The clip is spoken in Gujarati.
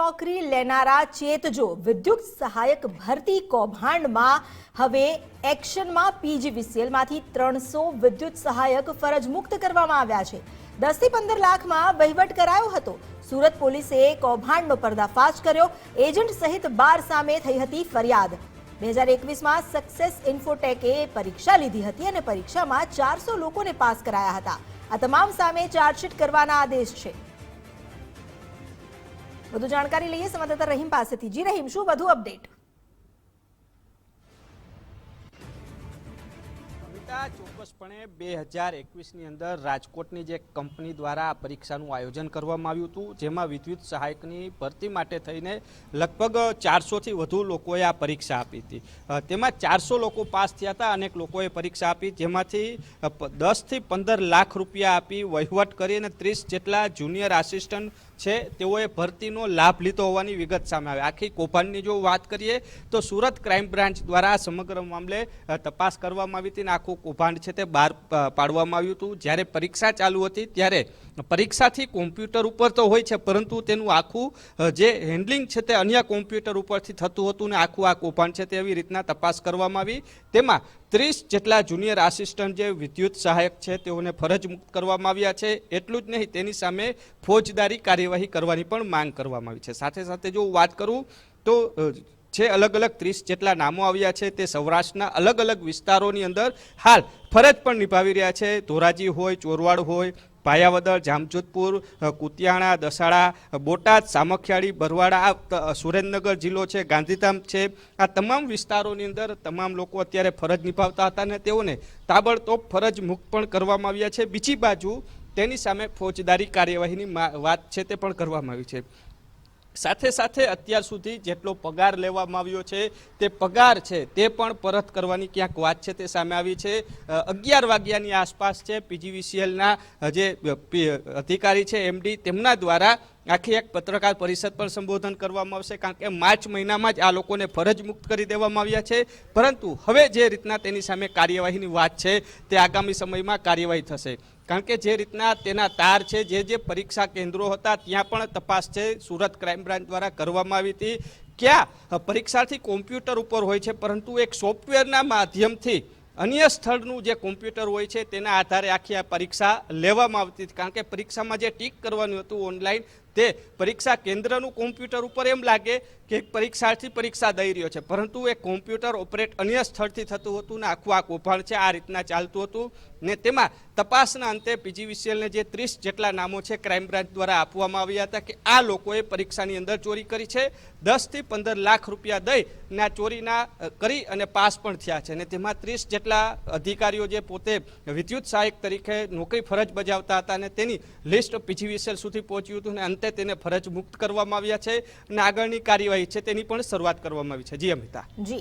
નોકરી લેનારા ચેતજો વિદ્યુત સહાયક ભરતી કૌભાંડમાં હવે એક્શનમાં પીજીવીસીએલમાંથી ત્રણસો વિદ્યુત સહાયક ફરજ મુક્ત કરવામાં આવ્યા છે. દસથી પંદર લાખમાં વહીવટ કરાયો હતો. સુરત પોલીસે કૌભાંડનો પર્દાફાશ કર્યો. એજન્ટ સહિત બાર સામે થઈ હતી ફરિયાદ. બે હજાર એકવીસમાં સક્સેસ ઇન્ફોટેકે પરીક્ષા લીધી હતી અને પરીક્ષામાં ચારસો લોકોને પાસ કરાયા હતા. આ તમામ સામે ચાર્જશીટ કરવાના આદેશ છે. વધુ જાણકારી લઈએ સંવાદદાતા રહીમ પાસેથી. જી રહીમ શું વધુ અપડેટ? અમિતા ચોક્કસપણે બે હજાર એકવીસની અંદર રાજકોટની જે કંપની દ્વારા આ પરીક્ષાનું આયોજન કરવામાં આવ્યું હતું, જેમાં વિદ્યુત સહાયકની ભરતી માટે થઈને લગભગ ચારસોથી વધુ લોકોએ આ પરીક્ષા આપી હતી. તેમાં ચારસો લોકો પાસ થયા હતા અનેક લોકોએ પરીક્ષા આપી, જેમાંથી દસથી પંદર લાખ રૂપિયા આપી વહીવટ કરી અને ત્રીસ જેટલા જુનિયર આસિસ્ટન્ટ છે, તેઓએ ભરતીનો લાભ લીધો હોવાની વિગત સામે આવી. આખી કૌભાંડની જો વાત કરીએ, તો સુરત ક્રાઇમ બ્રાન્ચ દ્વારા સમગ્ર મામલે તપાસ કરવામાં આવી હતી અને આખું કૌભાંડ છે તે બહાર પાડવામાં આવ્યું હતું. જ્યારે પરીક્ષા ચાલુ હતી ત્યારે પરીક્ષાથી કોમ્પ્યુટર ઉપર તો હોય છે, પરંતુ તેનું આખું જે હેન્ડલિંગ છે તે અન્ય કોમ્પ્યુટર ઉપરથી થતું હતું ને આખું આ કૌભાંડ છે તે એવી રીતના તપાસ કરવામાં આવી. તેમાં ત્રીસ જેટલા જુનિયર આસિસ્ટન્ટ જે વિદ્યુત સહાયક છે તેઓને ફરજ મુક્ત કરવામાં આવ્યા છે. એટલું જ નહીં, તેની સામે ફોજદારી કાર્યવાહી કરવાની પણ માંગ કરવામાં આવી છે. સાથે સાથે જો હું વાત કરું તો છે અલગ અલગ ત્રીસ જેટલા નામો આવ્યા છે તે સૌરાષ્ટ્રના અલગ અલગ વિસ્તારોની અંદર હાલ ફરજ પણ નિભાવી રહ્યા છે. ધોરાજી હોય, ચોરવાડ હોય, પાયાવદર, જામજોધપુર કુતિયાણા, દસાડા બોટાદ, સામખિયાળી, બરવાડા સુરેન્દ્રનગર જિલ્લો છે, ગાંધીધામ છે. આ તમામ વિસ્તારોની અંદર તમામ લોકો અત્યારે ફરજ નિભાવતા હતા અને તેઓને તાબડતોબ ફરજ મુક્ત પણ કરવામાં આવ્યા છે. બીજી બાજુ તેની સામે ફોજદારી કાર્યવાહીની વાત છે તે પણ કરવામાં આવી છે. સાથે સાથે અત્યાર સુધી જેટલો પગાર લેવામાં આવ્યો છે, તે પગાર છે, તે પણ પરત કરવાની ક્યાંક વાત છે તે સામે આવી છે. અગિયાર વાગ્યાની આસપાસ છે, પીજીવીસીએલના જે અધિકારી છે, એમડી, તેમના દ્વારા આખી એક પત્રકાર પરિષદ પર સંબોધન કરવામાં આવશે, કારણ કે માર્ચ મહિનામાં જ આ લોકોને ફરજ મુક્ત કરી દેવામાં આવ્યા છે. પરંતુ હવે જે રીતના તેની સામે કાર્યવાહીની વાત છે, તે આગામી સમયમાં કાર્યવાહી થશે. કારણ કે જે રીતના તેના તાર છે, જે જે પરીક્ષા કેન્દ્રો હતા, ત્યાં પણ તપાસ છે, સુરત ક્રાઇમ બ્રાન્ચ દ્વારા કરવામાં આવી હતી. ક્યાં? પરીક્ષાર્થી કોમ્પ્યુટર ઉપર હોય છે, પરંતુ એક સોફ્ટવેરના માધ્યમથી અન્ય સ્થળનું જે કોમ્પ્યુટર હોય છે, તેના આધારે આખી આ પરીક્ષા લેવામાં આવતી હતી. કારણ કે પરીક્ષામાં જે ટીક કરવાનું હતું ઓનલાઈન તે પરીક્ષા કેન્દ્રનું કોમ્પ્યુટર ઉપર એમ લાગે કે પરીક્ષાર્થી પરીક્ષા દઈ રહ્યો છે. પરંતુ એ કોમ્પ્યુટર ઓપરેટ અન્ય સ્થળથી થતું હતું ને આખું આ કૌભાંડ છે, આ રીતના ચાલતું હતું ને તેમાં તપાસના અંતે પીજીવીસીએલને જે ત્રીસ જેટલા નામો છે ક્રાઇમ બ્રાન્ચ દ્વારા આપવામાં આવ્યા હતા કે આ લોકોએ પરીક્ષાની અંદર ચોરી કરી છે. દસથી પંદર લાખ રૂપિયા દઈ ને આ ચોરીના કરી અને પાસ પણ થયા છે. ને તેમાં ત્રીસ જેટલા અધિકારીઓ જે પોતે વિદ્યુત સહાયક તરીકે નોકરી ફરજ બજાવતા હતા અને તેની લિસ્ટ પીજીવીસીએલ સુધી પહોંચ્યું હતું અને અંતે તેને ફરજ મુક્ત કરવામાં આવ્યા છે અને આગળની કાર્યવાહી છે તેની પણ શરૂઆત કરવામાં આવી છે. જી, અમિતા. જી.